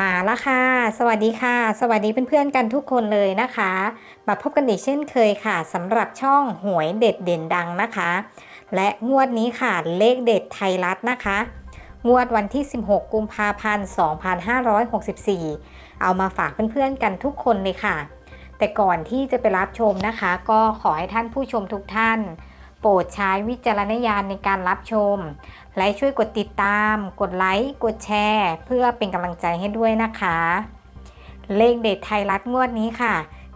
มาแล้วค่ะ สวัสดีค่ะ สวัสดีเพื่อนๆกันทุกคนเลยนะคะ มาพบกันอีกเช่นเคยค่ะสำหรับช่องหวยเด็ดเด่นดังนะคะ และงวดนี้ค่ะเลขเด็ดไทยรัฐนะคะ งวดวันที่ 16 กุมภาพันธ์ 2564 เอามาฝากเพื่อนๆกันทุกคนเลยค่ะ แต่ก่อนที่จะไปรับชมนะคะ ก็ขอให้ท่านผู้ชมทุกท่าน โปรดใช้วิจารณญาณในการรับชม และช่วยกดติดตาม กดไลค์ กดแชร์ เพื่อเป็นกำลังใจให้ด้วยนะคะ เลขเด็ดไทยรัฐงวดนี้ค่ะ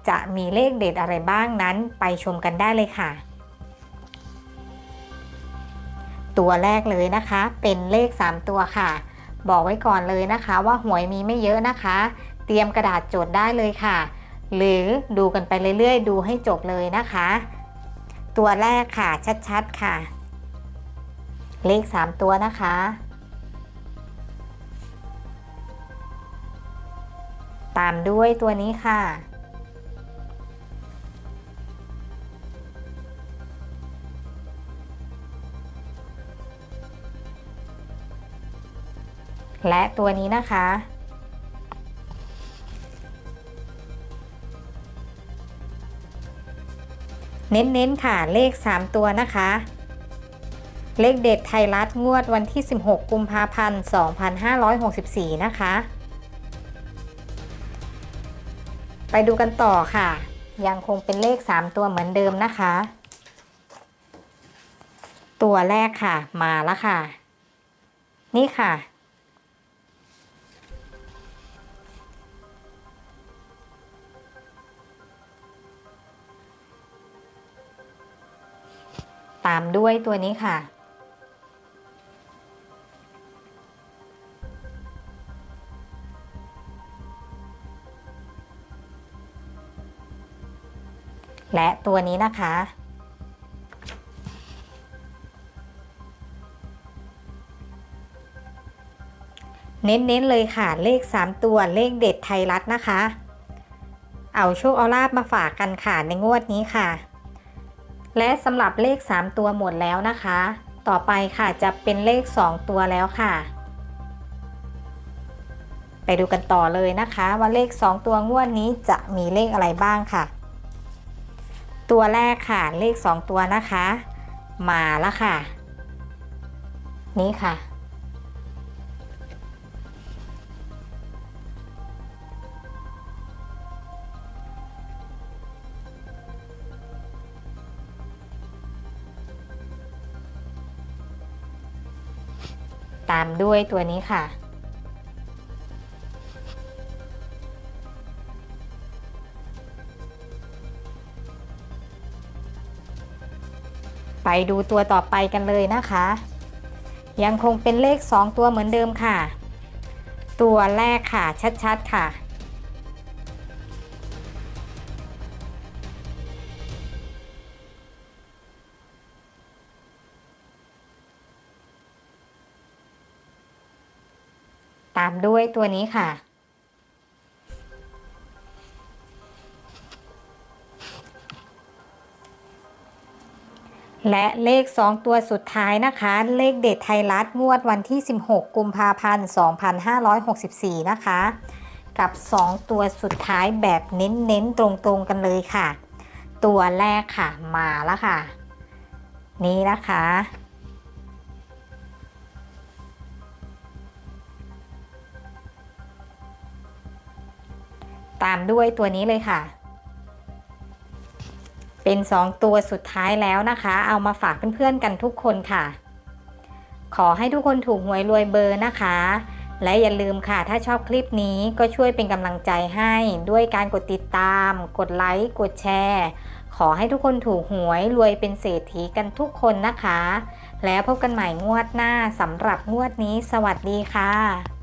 จะมีเลขเด็ดอะไรบ้างนั้นไปชมกันได้เลยค่ะ ตัวแรกเลยนะคะ เป็นเลข 3 ตัวค่ะ บอกไว้ก่อนเลยนะคะว่าหวยมีไม่เยอะนะคะ เตรียมกระดาษจดได้เลยค่ะ หรือดูกันไปเรื่อยๆ ดูให้จบเลยนะคะ ตัวแรกค่ะ ชัดๆค่ะ เลข 3 ตัวนะคะ ตามด้วยตัวนี้ค่ะ และตัวนี้นะคะ เน้นๆค่ะเลข 3 ตัวนะคะ เลขเด็ดไทยรัฐงวดวันที่ 16 กุมภาพันธ์ 2564 นะคะ ไปดูกันต่อค่ะ ยังคงเป็นเลข 3 ตัวเหมือนเดิมนะคะ ตัวแรกค่ะมาแล้วค่ะ นี่ค่ะ ตามด้วยตัวนี้ค่ะ และตัวนี้นะคะเน้นๆเลยค่ะเลข 3 ตัวเลขเด็ดไทยรัฐนะคะ เอาโชคเอาลาบมาฝากกันค่ะในงวดนี้ค่ะ และสำหรับเลข 3 ตัวหมดแล้วนะคะ ต่อไปค่ะจะเป็นเลข 2 ตัวแล้วค่ะ ไปดูกันต่อเลยนะคะ ว่าเลข 2 ตัวงวดนี้จะมีเลขอะไรบ้างค่ะ ตัวแรกค่ะเลข 2 ตัวนะคะ มาแล้วค่ะ นี่ค่ะ ตามด้วยตัวนี้ค่ะ ไปดูตัวต่อไปกันเลยนะคะ ยังคงเป็นเลข 2 ตัวเหมือนเดิมค่ะ ตัวแรกค่ะชัดๆค่ะ ตามด้วยตัวนี้ค่ะ และเลข 2 ตัวสุดท้ายนะคะ เลขเด็ดไทยรัฐงวดวันที่ 16 กุมภาพันธ์ 2564 นะคะ กับ 2 ตัวสุดท้ายแบบเน้นๆ ตรงๆ กันเลยค่ะ ตัวแรกค่ะมาแล้วค่ะ นี่นะคะ ตามด้วยตัวนี้เลยค่ะ เป็น 2 ตัวสุดท้ายแล้วนะคะ เอามาฝากเพื่อนๆกันทุกคนค่ะ ขอให้ทุกคนถูกหวยรวยเบอร์นะคะ และอย่าลืมค่ะ ถ้าชอบคลิปนี้ก็ช่วยเป็นกำลังใจให้ด้วยการกดติดตาม กดไลค์ กดแชร์ ขอให้ทุกคนถูกหวยรวยเป็นเศรษฐีกันทุกคนนะคะ แล้วพบกันใหม่งวดหน้าสำหรับงวดนี้ สวัสดีค่ะ